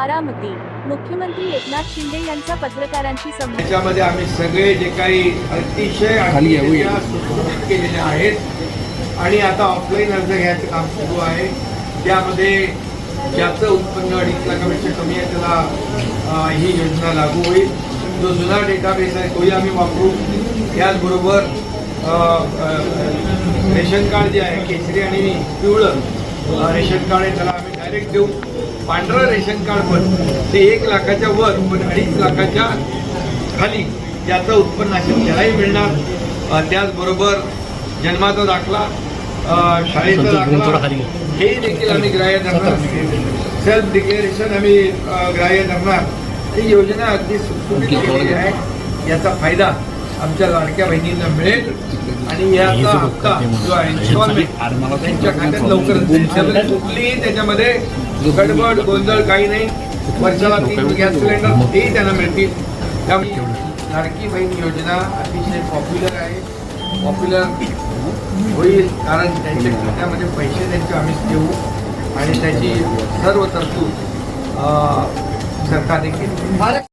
मुख्यमंत्री एकनाथ शिंदे यांचा पत्रकारांशी संवाद त्याच्यामध्ये आम्ही सगळे जे काही अतिशय खाली येऊ या. केलेल्या आहेत. आणि आता ऑफलाईन अर्ज घ्यायचं काम सुरू आहे. त्यामध्ये ज्याचं उत्पन्न अडीच लाखापेक्षा कमी आहे त्याला अं, ही योजना लागू होईल. जो जुना डेटाबेस आहे तोही आम्ही वापरू. त्याचबरोबर अं, अं, रेशन कार्ड जे आहे केसरी आणि पिवळं अं, रेशन कार्ड आहे त्याला आम्ही डायरेक्ट देऊ. पांढरं रेशन कार्ड पण ते एक लाखाच्या वर पण अडीच लाखाच्या खाली ज्याचं उत्पन्न असेल त्यालाही मिळणार. त्याचबरोबर जन्माचा दाखला शाळेचा दाखला हे देखील आम्ही ग्राह्य धरणार. सेल्फ डिक्लेरेशन आम्ही ग्राह्य धरणार. ही योजना अगदी सुटसुटीत आहे. याचा फायदा आमच्या लाडक्या बहिणींना मिळेल. आणि याचा हप्ता जो आहे इन्स्टॉलमेंट त्यांच्या खात्यात लवकरच जाईल. त्यामध्ये कुठलीही त्याच्यामध्ये गडबड गोंधळ काही नाही. वर्षाला तीन गॅस सिलेंडर तेही त्यांना मिळतील. त्यामुळे लाडकी बहीण योजना अतिशय पॉप्युलर आहे. पॉप्युलर होईल कारण त्यांच्या खात्यामध्ये पैसे त्यांचे आम्हीच देऊ. आणि त्याची सर्व तरतूद अं, सरकारने केली.